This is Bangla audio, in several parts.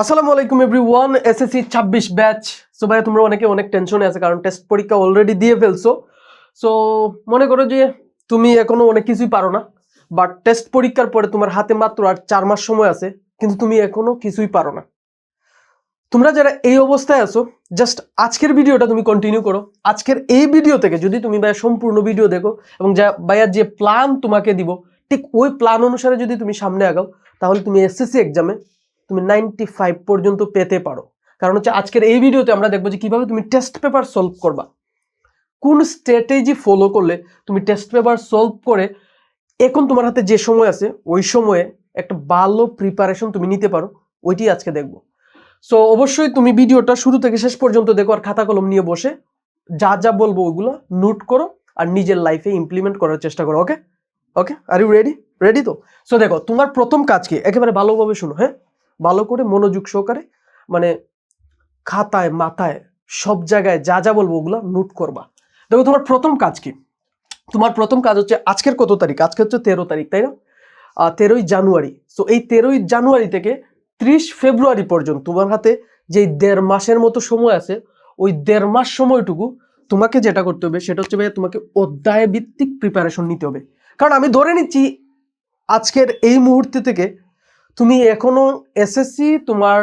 আসসালামু আলাইকুম এভরিওয়ান এসএসসি ছাব্বিশ ব্যাচ সো ভাই তোমরা অনেকে অনেক টেনশনে আছে, কারণ টেস্ট পরীক্ষা অলরেডি দিয়ে ফেলছো। সো মনে করো যে তুমি এখনও অনেক কিছুই পারো না বাট টেস্ট পরীক্ষার পরে তোমার হাতে মাত্র আর চার মাস সময় আছে, কিন্তু তুমি এখনও কিছুই পারো না। তোমরা যারা এই অবস্থায় আছো জাস্ট আজকের ভিডিওটা তুমি কন্টিনিউ করো। আজকের এই ভিডিও থেকে যদি তুমি, ভাইয়া, সম্পূর্ণ ভিডিও দেখো, এবং যা ভাইয়ার যে প্ল্যান তোমাকে দিব, ঠিক ওই প্ল্যান অনুসারে যদি তুমি সামনে আগাও, তাহলে তুমি এসএসসি এক্সামে তুমি নাইনটি ফাইভ পর্যন্ত পেতে পারো। কারণ হচ্ছে আজকের এই ভিডিওতে আমরা দেখব যে কীভাবে তুমি টেস্ট পেপার সলভ করবা। কোন স্ট্র্যাটেজি ফলো করলে তুমি টেস্ট পেপার সলভ করে এখন তোমার হাতে যে সময় আছে, ওই সময়ে একটা ভালো প্রিপারেশন তুমি নিতে পারো ওইটি আজকে দেখব। সো অবশ্যই তুমি ভিডিওটা শুরু থেকে শেষ পর্যন্ত দেখো আর খাতা কলম নিয়ে বসে যা যা বলব ওইগুলো নোট করো আর নিজের লাইফে ইমপ্লিমেন্ট করার চেষ্টা করো okay okay are you ready ready তো? সো দেখো, তোমার প্রথম কাজ কি? একেবারে ভালোভাবে শুনো হ্যাঁ? ভালো করে মনোযোগ সহকারে মানে খাতায়, মাথায় সব জায়গায় যা যা বলব ওগুলো নোট করবা। দেখো তোমার প্রথম কাজ কি? তোমার প্রথম কাজ হচ্ছে আজকের কত তারিখ? আজকে হচ্ছে তেরো তারিখ, তাই না? তেরোই জানুয়ারি। সো এই তেরোই জানুয়ারি থেকে ত্রিশ ফেব্রুয়ারি পর্যন্ত তোমার হাতে যে দেড় মাসের মতো সময় আছে, ওই দেড় মাস সময়টুকু তোমাকে যেটা করতে হবে সেটা হচ্ছে ভাইয়া তোমাকে অধ্যায় ভিত্তিক প্রিপারেশন নিতে হবে। কারণ আমি ধরে নিচ্ছি আজকের এই মুহূর্তে থেকে তুমি এখনও এসএসসি তোমার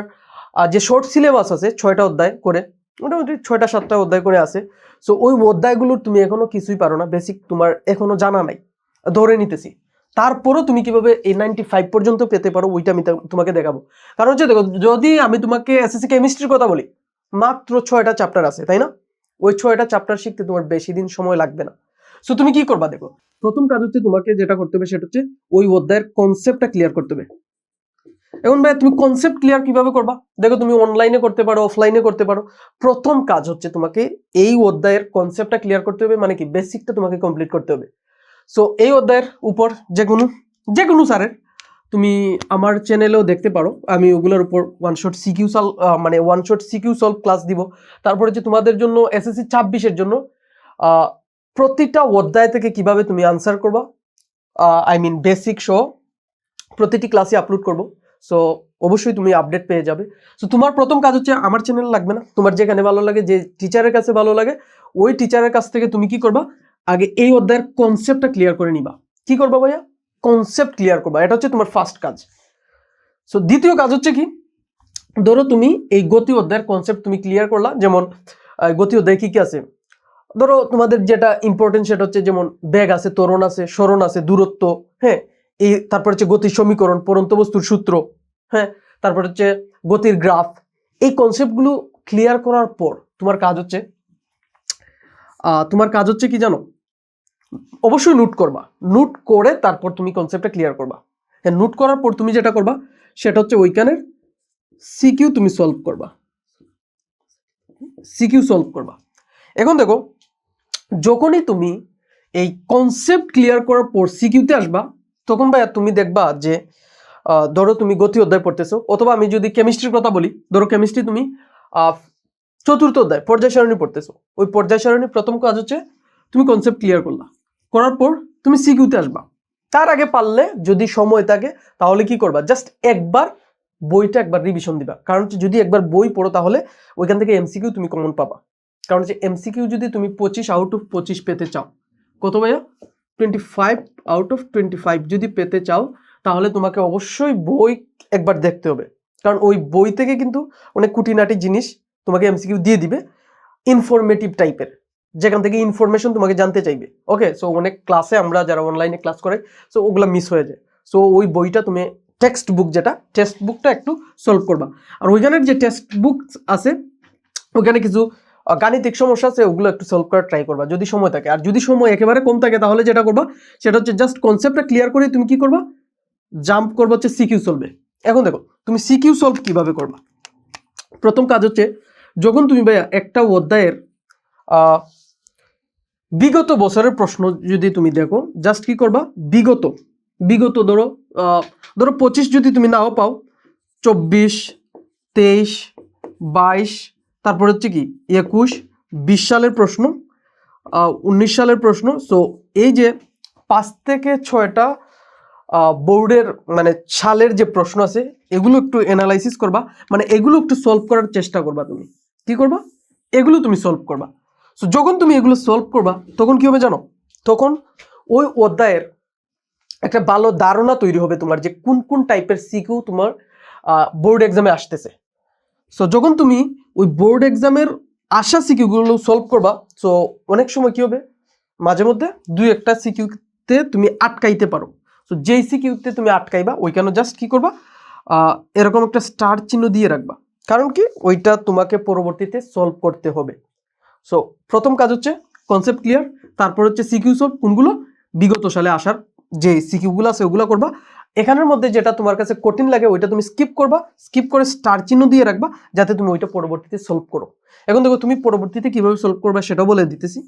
যে শর্ট সিলেবাস আছে, ছয়টা অধ্যায় করে, মোটামুটি ছয়টা সাতটা অধ্যায় করে আছে সো ওই অধ্যায়গুলোর তুমি এখনও কিছুই পারো না বেসিক তোমার এখনও জানা নাই, ধরে নিতেছি। তারপরও তুমি কীভাবে এই নাইনটি ফাইভ পর্যন্ত পেতে পারো, ওইটা আমি তোমাকে দেখাবো। কারণ হচ্ছে দেখো, যদি আমি তোমাকে এসএসসি কেমিস্ট্রির কথা বলি, মাত্র ছয়টা চ্যাপ্টার আছে, তাই না? ওই ছয়টা চ্যাপ্টার শিখতে তোমার বেশি দিন সময় লাগবে না। সো তুমি কি করবা দেখো, প্রথম কাজ হচ্ছে তোমাকে যেটা করতে হবে সেটা হচ্ছে ওই অধ্যায়ের কনসেপ্টটা ক্লিয়ার করতে হবে। এখন ভাই, তুমি কনসেপ্ট ক্লিয়ার কীভাবে করবা? দেখো, তুমি অনলাইনে করতে পারো অফলাইনে করতে পারো। প্রথম কাজ হচ্ছে তোমাকে এই অধ্যায়ের কনসেপ্টটা ক্লিয়ার করতে হবে মানে কি বেসিকটা তোমাকে কমপ্লিট করতে হবে। সো এই অধ্যায়ের উপর যে কোনো যে কোনো স্যারের, তুমি আমার চ্যানেলেও দেখতে পারো। আমি ওগুলোর উপর ওয়ান শট সিকিউ সলভ মানে one shot CQ solve class দিব। তারপরে যে তোমাদের জন্য এসএসসি ছাব্বিশের জন্য প্রতিটা অধ্যায় থেকে কীভাবে তুমি আনসার করবা? আই মিন বেসিক শো প্রতিটি ক্লাসে আপলোড করব। সো অবশ্যই তুমি আপডেট পেয়ে যাবে। সো তোমার প্রথম কাজ হচ্ছে আমার চ্যানেল লাগবে না। তোমার যেখানে ভালো লাগে, যে টিচারের কাছে ভালো লাগে, ওই টিচারের কাছ থেকে তুমি কি করবা? আগে এই অধ্যায়ের কনসেপ্টটা ক্লিয়ার করে নিবা। কি করবা ভাইয়া? কনসেপ্ট ক্লিয়ার করবা। এটা হচ্ছে তোমার ফার্স্ট কাজ। সো দ্বিতীয় কাজ হচ্ছে কি? ধরো তুমি এই গতি অধ্যায়ের কনসেপ্ট তুমি ক্লিয়ার করলা, যেমন গতি অধ্যায় কী কী আছে? ধরো তোমাদের যেটা ইম্পর্টেন্ট সেটা হচ্ছে যেমন, বেগ আছে, ত্বরণ আছে স্মরণ আছে, দূরত্ব হ্যাঁ? এই তারপর হচ্ছে গতির সমীকরণ, পরন্ত বস্তুর সূত্র হ্যাঁ? তারপর হচ্ছে গতির গ্রাফ। এই কনসেপ্টগুলো ক্লিয়ার করার পর তোমার কাজ হচ্ছে তোমার কাজ হচ্ছে কি জানো? অবশ্যই নোট করবা। নোট করে তারপর তুমি কনসেপ্টটা ক্লিয়ার করবা। হ্যাঁ নোট করার পর তুমি যেটা করবা, সেটা হচ্ছে ওইখানের সিকিউ তুমি সলভ করবা। সিকিউ সলভ করবা। এখন দেখো, যখনই তুমি এই কনসেপ্ট ক্লিয়ার করার পর সিকিউতে আসবা তখন ভাইয়া তুমি দেখবা যে ধরো তুমি গতি অধ্যায় পড়তেছো, অথবা আমি যদি কেমিস্ট্রির কথা বলি, ধরো কেমিস্ট্রি তুমি চতুর্থ অধ্যায়, পর্যায় সারণী পড়তেছো। ওই পর্যায় সারণী প্রথম কাজ হচ্ছে, তুমি কনসেপ্ট ক্লিয়ার করলা। করার পর তুমি সিকিউতে আসবা। তার আগে পারলে যদি সময় থাকে, তাহলে কি করবা? জাস্ট একবার বইটা একবার রিভিশন দিবা। কারণ হচ্ছে যদি একবার বই পড়ো, তাহলে ওইখান থেকে এমসিকিউ তুমি কমন পাবা। কারণ হচ্ছে এমসিকিউ যদি তুমি পঁচিশ আউট অফ পঁচিশ পেতে চাও। কত ভাইয়া? Twenty five out of twenty five যদি পেতে চাও, তাহলে তোমাকে অবশ্যই বই একবার দেখতে হবে। কারণ ওই বই থেকে কিন্তু অনেক কুটিনাটি জিনিস তোমাকে এমসিকিউ দিয়ে দিবে ইনফরমেটিভ টাইপের যেখান থেকে ইনফরমেশন তোমাকে জানতে চাইবে। ওকে সো অনেক ক্লাসে আমরা যারা অনলাইনে ক্লাস করে সো ওগুলো মিস হয়ে যায়। সো ওই বইটা তুমি টেক্সট বুক যেটা টেক্সট বুকটা একটু সলভ করবা। আর ওইখানের যে টেক্সট বুক আছে ওখানে কিছু গাণিতিক সমস্যা আছে, ওগুলো একটু সলভ করার ট্রাই করবা, যদি সময় থাকে। আর যদি সময় একেবারে কম থাকে, তাহলে যেটা করবা, সেটা হচ্ছে জাস্ট কনসেপ্টটা ক্লিয়ার করে তুমি কি করবা? জাম্প করবা হচ্ছে সিকিউ সলভে এখন দেখো, তুমি সিকিউ সলভ কীভাবে করবা? প্রথম কাজ হচ্ছে, যখন তুমি ভাইয়া একটা অধ্যায়ের বিগত বছরের প্রশ্ন যদি তুমি দেখো জাস্ট কি করবা? বিগত বিগত ধরো ধরো পঁচিশ যদি তুমি নাও পাও, চব্বিশ, তেইশ, বাইশ তারপর হচ্ছে কি, একুশ বিশ সালের প্রশ্ন উনিশ সালের প্রশ্ন। সো এই যে পাঁচ থেকে ছয়টা বোর্ডের মানে সালের যে প্রশ্ন আছে, এগুলো একটু অ্যানালাইসিস করবা। মানে এগুলো একটু সলভ করার চেষ্টা করবা তুমি। কি করবা? এগুলো তুমি সলভ করবা। সো যখন তুমি এগুলো সলভ করবা, তখন কি হবে জানো? তখন ওই অধ্যায়ের একটা ভালো ধারণা তৈরি হবে তোমার যে কোন কোন টাইপের সিকিউ তোমার বোর্ড এক্সামে আসতেছে। সো যখন তুমি ওই বোর্ড এক্সামের আশা সিকিউগুলো সলভ করবা সো অনেক সময় কি হবে? মাঝে মধ্যে দুই একটা সিকিউতে তুমি আটকাইতে পারো। সো যেই সিকিউতে তুমি আটকাইবা, ওইখানে জাস্ট কি করবা? এরকম একটা স্টার চিহ্ন দিয়ে রাখবা। কারণ কি? ওইটা তোমাকে পরবর্তীতে সলভ করতে হবে। সো প্রথম কাজ হচ্ছে কনসেপ্ট ক্লিয়ার তারপর হচ্ছে সিকিউ সলভ কোনগুলো? বিগত সালে আসার যে সিকিউগুলো আছে, ওগুলো করবা। এখানের মধ্যে যেটা তোমার কাছে কঠিন লাগে, ওইটা তুমি স্কিপ করবা স্কিপ করে স্টার চিহ্ন দিয়ে রাখবা, যাতে তুমি ওইটা পরবর্তীতে সলভ করো। এখন দেখো তুমি পরবর্তীতে কীভাবে সলভ করবা সেটা বলে দিতেছি।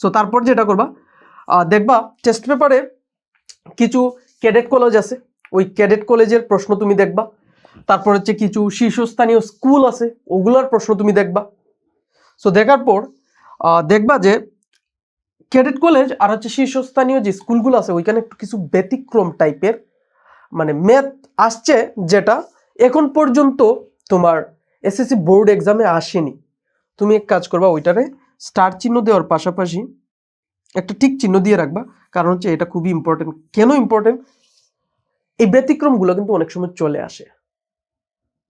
সো তারপর যেটা করবা দেখবা টেস্ট পেপারে কিছু ক্যাডেট কলেজ আছে। ওই ক্যাডেট কলেজের প্রশ্ন তুমি দেখবা। তারপর হচ্ছে কিছু শীর্ষস্থানীয় স্কুল আছে, ওগুলোর প্রশ্ন তুমি দেখবা। সো দেখার পর দেখবা যে ক্যাডেট কলেজ আর হচ্ছে শীর্ষস্থানীয় যে স্কুলগুলো আছে, ওইখানে একটু কিছু ব্যতিক্রম টাইপের মানে ম্যাথ আসছে যেটা এখন পর্যন্ত তোমার এসএসসি বোর্ড এক্সামে আসেনি। তুমি এক কাজ করবা, ওইটারে স্টার চিহ্ন দেওয়ার পাশাপাশি একটা টিক চিহ্ন দিয়ে রাখবা। কারণ হচ্ছে এটা খুবই ইম্পর্টেন্ট কেন ইম্পর্টেন্ট এই ব্যতিক্রমগুলো কিন্তু অনেক সময় চলে আসে।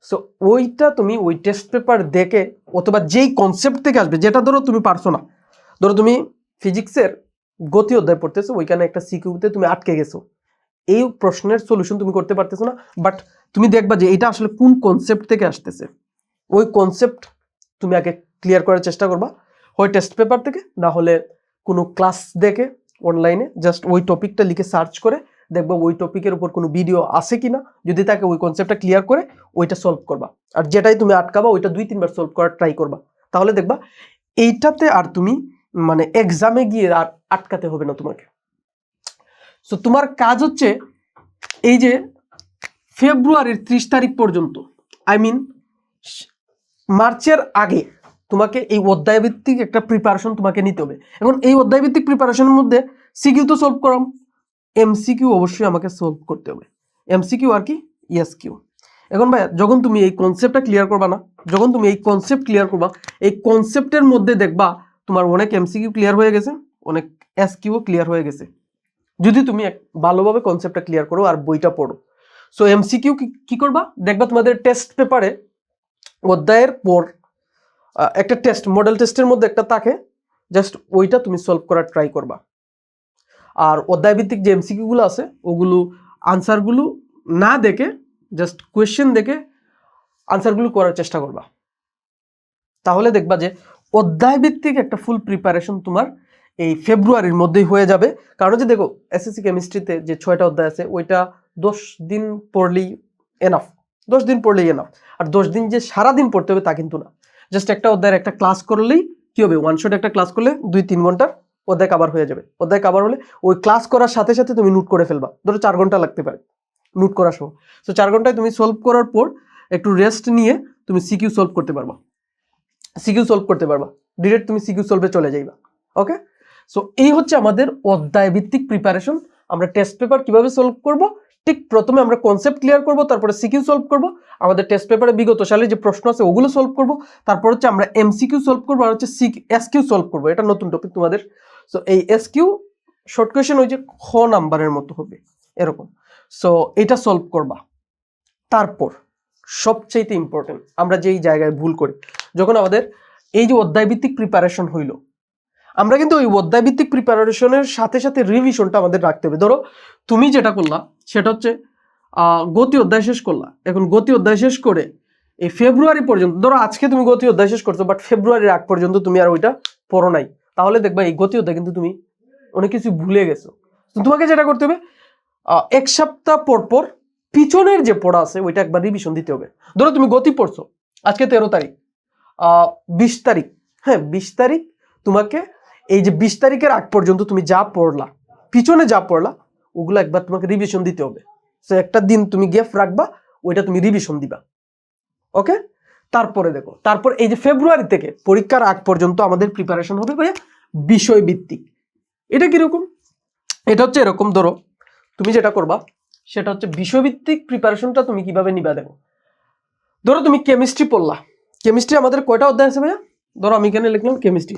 সো ওইটা তুমি ওই টেস্ট পেপার দেখে অথবা যেই কনসেপ্ট থেকে আসবে, যেটা ধরো তুমি পারছ না। ধরো তুমি ফিজিক্সের গতি অধ্যায় পড়তেছো, ওইখানে একটা সিকিউতে তুমি আটকে গেছো। এই প্রশ্নের সলিউশন তুমি করতে পারতেছো না বাট তুমি দেখবা যে এটা আসলে কোন কনসেপ্ট থেকে আসতেছে। ওই কনসেপ্ট তুমি আগে ক্লিয়ার করার চেষ্টা করবা, হয় টেস্ট পেপার থেকে, না হলে কোনো ক্লাস দেখে অনলাইনে জাস্ট ওই টপিকটা লিখে সার্চ করে, দেখবা ওই টপিকের উপর কোনো ভিডিও আছে কিনা, যদি তাকে ওই কনসেপ্টটা ক্লিয়ার করে, ওইটা সলভ করবা। আর যেটাই তুমি আটকাবা, ওইটা দুই, তিনবার সলভ করার ট্রাই করবা। তাহলে দেখবা, এইটাতে আর তুমি মানে এক্সামে গিয়ে আর আটকাতে হবে না তোমাকে। সো তোমার কাজ হচ্ছে এই যে ফেব্রুয়ারির ত্রিশ তারিখ পর্যন্ত আই মিন মার্চের আগে তোমাকে এই অধ্যায়ভিত্তিক একটা প্রিপারেশন তোমাকে নিতে হবে। এখন এই অধ্যায়ভিত্তিক প্রিপারেশনের মধ্যে সিকিউ তো সলভ করাম এমসিকিউ অবশ্যই আমাকে সলভ করতে হবে। এমসিকিউ আর কি? ইয়েস কিউ এখন ভাইয়া, যখন তুমি এই কনসেপ্টটা ক্লিয়ার করবা না, যখন তুমি এই কনসেপ্ট ক্লিয়ার করবা, এই কনসেপ্টের মধ্যে দেখবা তোমার অনেক এমসিকিউ ক্লিয়ার হয়ে গেছে, অনেক এস কিউ ক্লিয়ার হয়ে গেছে। যদি তুমি ভালোভাবে কনসেপ্টটা ক্লিয়ার করো আর বইটা পড়ো। সো এমসিকিউ কি করবা? দেখবা তোমাদের টেস্ট পেপারে অধ্যায়ের পর একটা টেস্ট মডেল টেস্টের মধ্যে একটা থাকে। জাস্ট ওইটা তুমি সলভ করার ট্রাই করবা। আর অধ্যায়ভিত্তিক যে এমসিকিউগুলো আছে, ওগুলো আনসারগুলো না দেখে জাস্ট কোয়েশ্চেন দেখে আনসারগুলো করার চেষ্টা করবা। তাহলে দেখবা যে অধ্যায়ভিত্তিক একটা ফুল প্রিপারেশন তোমার এই ফেব্রুয়ারির মধ্যেই হয়ে যাবে। কারণ যে দেখো এসএসসি কেমিস্ট্রিতে যে ছয়টা অধ্যায় আছে, ওইটা দশ দিন পড়লেই এনাফ দশ দিন পড়লেই এনাফ আর দশ দিন যে সারা দিন পড়তে হবে তা কিন্তু না। জাস্ট একটা অধ্যায়ের একটা ক্লাস করলেই কি হবে? ওয়ান শট একটা ক্লাস করলে দুই তিন ঘণ্টার অধ্যায় কাবার হয়ে যাবে। অধ্যায় কাবার হলে ওই ক্লাস করার সাথে সাথে তুমি নোট করে ফেলবা। ধরো চার ঘণ্টা লাগতে পারে নোট করার সময় তো চার ঘন্টায় তুমি সলভ করার পর একটু রেস্ট নিয়ে তুমি সিকিউ সলভ করতে পারবা। সিকিউ সলভ করতে পারবা। ডিরেক্ট তুমি সিকিউ সলভে চলে যাইবা। ওকে সো এই হচ্ছে আমাদের অধ্যায় ভিত্তিক প্রিপারেশন আমরা টেস্ট পেপার কীভাবে সলভ করব? ঠিক প্রথমে আমরা কনসেপ্ট ক্লিয়ার করব, তারপরে সিকিউ সলভ করব। আমাদের টেস্ট পেপারে বিগত সালে যে প্রশ্ন আছে, ওগুলো সলভ করব। তারপর হচ্ছে আমরা এমসিকিউ সলভ করব, আর হচ্ছে এসকিউ সলভ করব। এটা নতুন টপিক তোমাদের। সো এই এসকিউ শর্ট কোয়েশন ওই যে খ নাম্বারের মতো হবে, এরকম। সো এটা সলভ করবা। তারপর সবচেয়ে ইম্পর্টেন্ট আমরা যেই জায়গায় ভুল করি, যখন আমাদের এই যে অধ্যায়ভিত্তিক প্রিপারেশন হইল আমরা কিন্তু ওই অধ্যায়ভিত্তিক প্রিপারেশনের সাথে সাথে রিভিশনটা আমাদের রাখতে হবে। ধরো, তুমি যেটা করলা, সেটা হচ্ছে গতি অধ্যায় শেষ করলা। এখন গতি অধ্যায় শেষ করে এই ফেব্রুয়ারি পর্যন্ত, ধরো আজকে তুমি গতি অধ্যায় শেষ করছ বাট ফেব্রুয়ারির আগ পর্যন্ত তুমি আর ওইটা পড়ো নাই। তাহলে দেখবা এই গতি অধ্যায় কিন্তু তুমি অনেক কিছু ভুলে গেছো। তোমাকে যেটা করতে হবে এক সপ্তাহ পর পর পিছনের যে পড়া আছে, ওইটা একবার রিভিশন দিতে হবে। ধরো তুমি গতি পড়ছো, আজকে তেরো তারিখ বিশ তারিখ হ্যাঁ বিশ তারিখ তোমাকে এই যে বিশ তারিখের আগ পর্যন্ত তুমি যা পড়লা, পিছনে যা পড়লা, ওগুলো একবার তোমাকে রিভিশন দিতে হবে। সো একটা দিন তুমি গ্যাপ রাখবা, ওইটা তুমি রিভিশন দিবা। ওকে তারপরে দেখো, তারপর এই যে ফেব্রুয়ারি থেকে পরীক্ষার আগ পর্যন্ত আমাদের প্রিপারেশন হবে ভাইয়া বিষয় ভিত্তিক এটা কীরকম? এটা হচ্ছে এরকম, ধরো, তুমি যেটা করবা, সেটা হচ্ছে বিষয়ভিত্তিক প্রিপারেশনটা তুমি কীভাবে নিবা দেখো। ধরো তুমি কেমিস্ট্রি পড়লা। কেমিস্ট্রি আমাদের কয়টা অধ্যায় আছে ভাইয়া? ধরো আমি এখানে লিখলাম কেমিস্ট্রি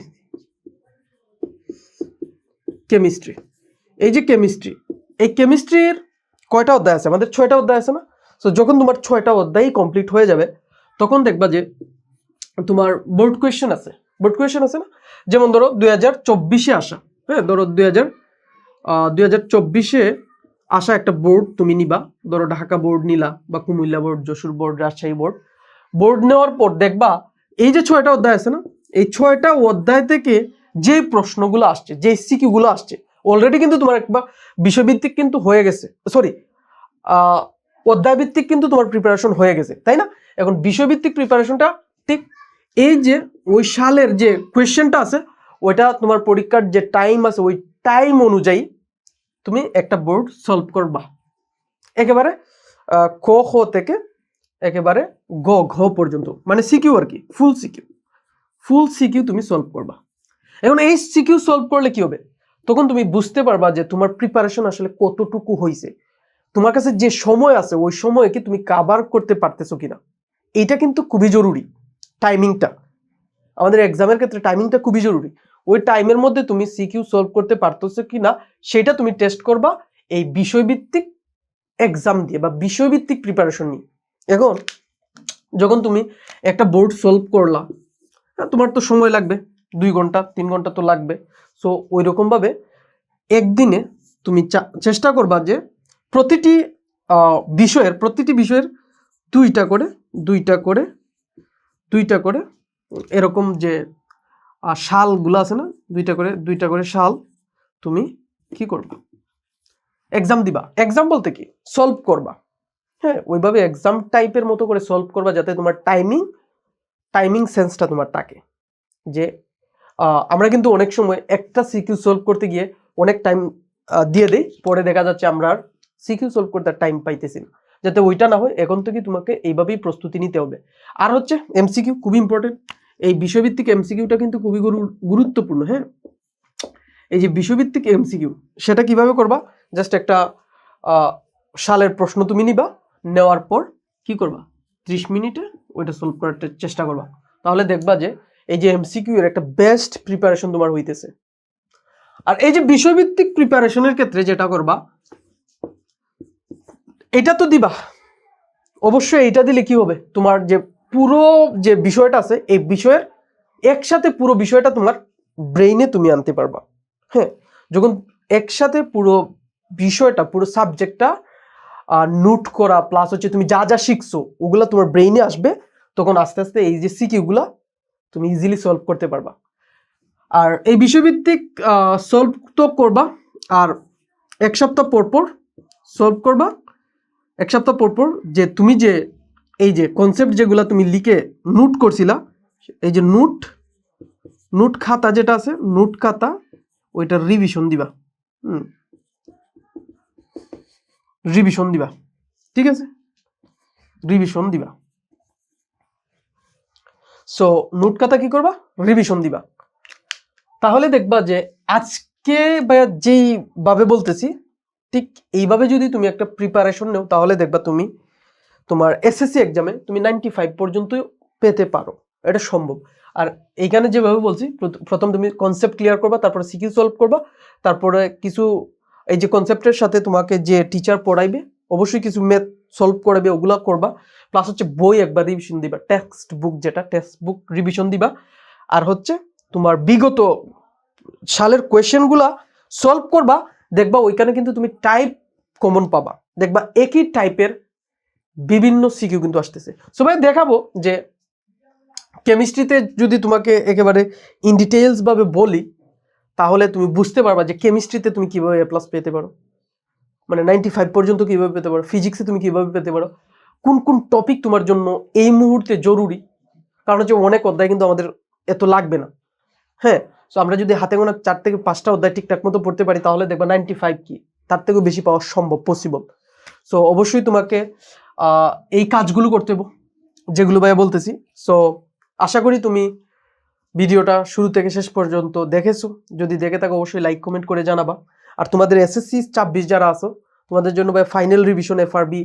কেমিস্ট্রি এই যে কেমিস্ট্রি এই কেমিস্ট্রির কয়টা অধ্যায় আছে? আমাদের ছয়টা অধ্যায় আছে না? তো যখন তোমার ছয়টা অধ্যায় কমপ্লিট হয়ে যাবে, তখন দেখবা যে তোমার বোর্ড কোয়েশ্চেন আছে। বোর্ড কোয়েশ্চেন আছে না? যেমন ধরো দুই হাজার চব্বিশে আসা। হ্যাঁ ধরো দুই হাজার দুই হাজার চব্বিশে আসা একটা বোর্ড তুমি নিবা। ধরো ঢাকা বোর্ড নিলা বা Comilla board Jessore board Rajshahi board board নেওয়ার পর দেখবা এই যে ছয়টা অধ্যায় আছে না? এই ছয়টা অধ্যায় থেকে যে প্রশ্নগুলো আসছে যে সিকিউগুলো আসছে অলরেডি কিন্তু তোমার একবার বিষয়ভিত্তিক কিন্তু হয়ে গেছে। সরি অধ্যায় ভিত্তিক কিন্তু তোমার প্রিপারেশন হয়ে গেছে, তাই না? এখন বিষয়ভিত্তিক প্রিপারেশনটা ঠিক এই যে ওই সালের যে কোয়েশ্চেনটা আছে, ওইটা তোমার পরীক্ষার যে টাইম আছে, ওই টাইম অনুযায়ী তুমি একটা বোর্ড সলভ করবা। একেবারে ক, খ থেকে একেবারে গ, ঘ পর্যন্ত মানে সিকিউ আর কি ফুল সিকিউ ফুল সিকিউ তুমি সলভ করবা। এখন এই সিকিউ সলভ করলে কি হবে? তখন তুমি বুঝতে পারবা যে তোমার প্রিপারেশন আসলে কতটুকু হয়েছে তোমার কাছে যে সময় আছে ওই সময়ে কি তুমি কাভার করতে পারতেছো কিনা। এটা কিন্তু খুবই জরুরি টাইমিংটা আমাদের এক্সামের ক্ষেত্রে টাইমিংটা খুবই জরুরি। ওই টাইমের মধ্যে তুমি সিকিউ সলভ করতে পারতেছো কিনা সেটা তুমি টেস্ট করবা এই বিষয়ভিত্তিক এক্সাম দিয়ে বা বিষয়ভিত্তিক প্রিপারেশন নিয়ে। এখন যখন তুমি একটা বোর্ড সলভ করলা হ্যাঁ, তোমার তো সময় লাগবে। দুই ঘণ্টা, তিন ঘণ্টা তো লাগবে। সো ওই রকমভাবে একদিনে তুমি চেষ্টা করবা যে প্রতিটি বিষয়ের প্রতিটি বিষয়ের দুইটা করে দুইটা করে দুইটা করে এরকম যে শালগুলো আছে না, দুইটা করে দুইটা করে শাল তুমি কি করবা? এক্সাম দিবা। এক্সাম বলতে কি? সলভ করবা। হ্যাঁ ওইভাবে এক্সাম টাইপের মতো করে সলভ করবা যাতে তোমার টাইমিং টাইমিং সেন্সটা তোমার থাকে। যে আমরা কিন্তু অনেক সময় একটা সিকিউ সলভ করতে গিয়ে অনেক টাইম দিয়ে দেই। পরে দেখা যাচ্ছে আমরা আর সিকিউ সলভ করতে টাইম পাইতেছি না। যাতে ওইটা না হয়, এখন থেকে তোমাকে এইভাবেই প্রস্তুতি নিতে হবে। আর হচ্ছে এমসিকিউ খুবই ইম্পর্টেন্ট এই বিষয়ভিত্তিক এমসিকিউটা কিন্তু খুবই গুরু- গুরুত্বপূর্ণ হ্যাঁ? এই যে বিষয়ভিত্তিক এমসিকিউ সেটা কীভাবে করবা? জাস্ট একটা সালের প্রশ্ন তুমি নিবা, নেওয়ার পর কি করবা? ত্রিশ মিনিটে ওইটা সলভ করার চেষ্টা করবা। তাহলে দেখবা যে এই যে এমসিকিউ এর একটা বেস্ট প্রিপারেশন তোমার হইতেছে। আর এই যে বিষয়ভিত্তিক প্রিপারেশনের ক্ষেত্রে যেটা করবা, এটা তো দিবা। অবশ্যই এটা দিলে কি হবে? তোমার যে পুরো যে বিষয়টা আছে, এই বিষয়ের একসাথে পুরো বিষয়টা তোমার ব্রেইনে তুমি আনতে পারবা। হ্যাঁ যখন একসাথে পুরো বিষয়টা, পুরো সাবজেক্টটা নোট করা প্লাস হচ্ছে তুমি যা যা শিখছো, ওগুলা তোমার ব্রেইনে আসবে, তখন আস্তে আস্তে এই যে সিকিউগুলা তুমি ইজিলি সলভ করতে পারবা। আর এই বিষয়ভিত্তিক সলভ তো করবা, আর এক সপ্তাহ পর পর সলভ করবা। এক সপ্তাহ পর পর যে তুমি যে এই যে কনসেপ্ট যেগুলা তুমি লিখে নোট করছিলা, এই যে নোট নোট খাতা যেটা আছে নোট খাতা, ওইটার রিভিশন দিবা। হুম। রিভিশন দিবা। ঠিক আছে? রিভিশন দিবা। সো নোট খাতা কি করবা? রিভিশন দিবা। তাহলে দেখবা যে আজকে বা যেইভাবে বলতেছি, ঠিক এইভাবে যদি তুমি একটা প্রিপারেশন নেও, তাহলে দেখবা তুমি তোমার এসএসসি এক্সামে তুমি নাইনটি ফাইভ পর্যন্ত পেতে পারো। এটা সম্ভব। আর এইখানে যেভাবে বলছি প্রথম তুমি কনসেপ্ট ক্লিয়ার করবা, তারপরে সিকিউ সলভ করবা, তারপরে কিছু, এই যে কনসেপ্টের সাথে তোমাকে যে টিচার পড়াইবে, অবশ্যই কিছু ম্যাথ সলভ করাবে ওগুলো করবা। প্লাস হচ্ছে বই একবার রিভিশন দিবা টেক্সট বুক যেটা টেক্সট বুক রিভিশন দিবা। আর হচ্ছে তোমার বিগত সালের কোয়েশ্চেনগুলা সলভ করবা, দেখবা ওইখানে কিন্তু তুমি টাইপ কমন পাবা। দেখবা একই টাইপের বিভিন্ন সিকিউ কিন্তু আসতেছে। সবাই দেখাবো যে কেমিস্ট্রিতে যদি তোমাকে একেবারে ইন ডিটেলস ভাবে বলি, তাহলে তুমি বুঝতে পারবা যে কেমিস্ট্রিতে তুমি কীভাবে এ প্লাস পেতে পারো। মানে নাইনটি ফাইভ পর্যন্ত কীভাবে পেতে পারো? ফিজিক্সে তুমি কীভাবে পেতে পারো? কোন কোন টপিক তোমার জন্য এই মুহূর্তে জরুরি? কারণ হচ্ছে অনেক অধ্যায় কিন্তু আমাদের এত লাগবে না। হ্যাঁ? সো আমরা যদি হাতে গোনা চার থেকে পাঁচটা অধ্যায় ঠিকঠাক মতো পড়তে পারি, তাহলে দেখবা নাইনটি ফাইভ কি? তার থেকেও বেশি পাওয়া সম্ভব পসিবল সো অবশ্যই তোমাকে এই কাজগুলো করতে হবে, যেগুলো ভাইয়া বলতেছি। সো আশা করি তুমি ভিডিওটা শুরু থেকে শেষ পর্যন্ত দেখেছ। যদি দেখে থাকো, অবশ্যই লাইক কমেন্ট করে জানাবা। আর তোমাদের এসএসসি ছাব্বিশ যারা আছো, তোমাদের জন্য ভাই ফাইনাল রিভিশন এফআরবি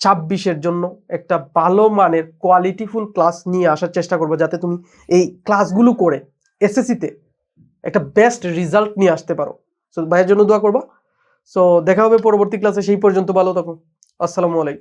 ছাব্বিশের জন্য একটা ভালো মানের কোয়ালিটিফুল ক্লাস নিয়ে আসার চেষ্টা করব, যাতে তুমি এই ক্লাসগুলো করে এসএসসিতে একটা বেস্ট রেজাল্ট নিয়ে আসতে পারো। সো ভাইয়ের জন্য দোয়া করবা। সো দেখা হবে পরবর্তী ক্লাসে সেই পর্যন্ত ভালো থাকো। আসসালামু আলাইকুম।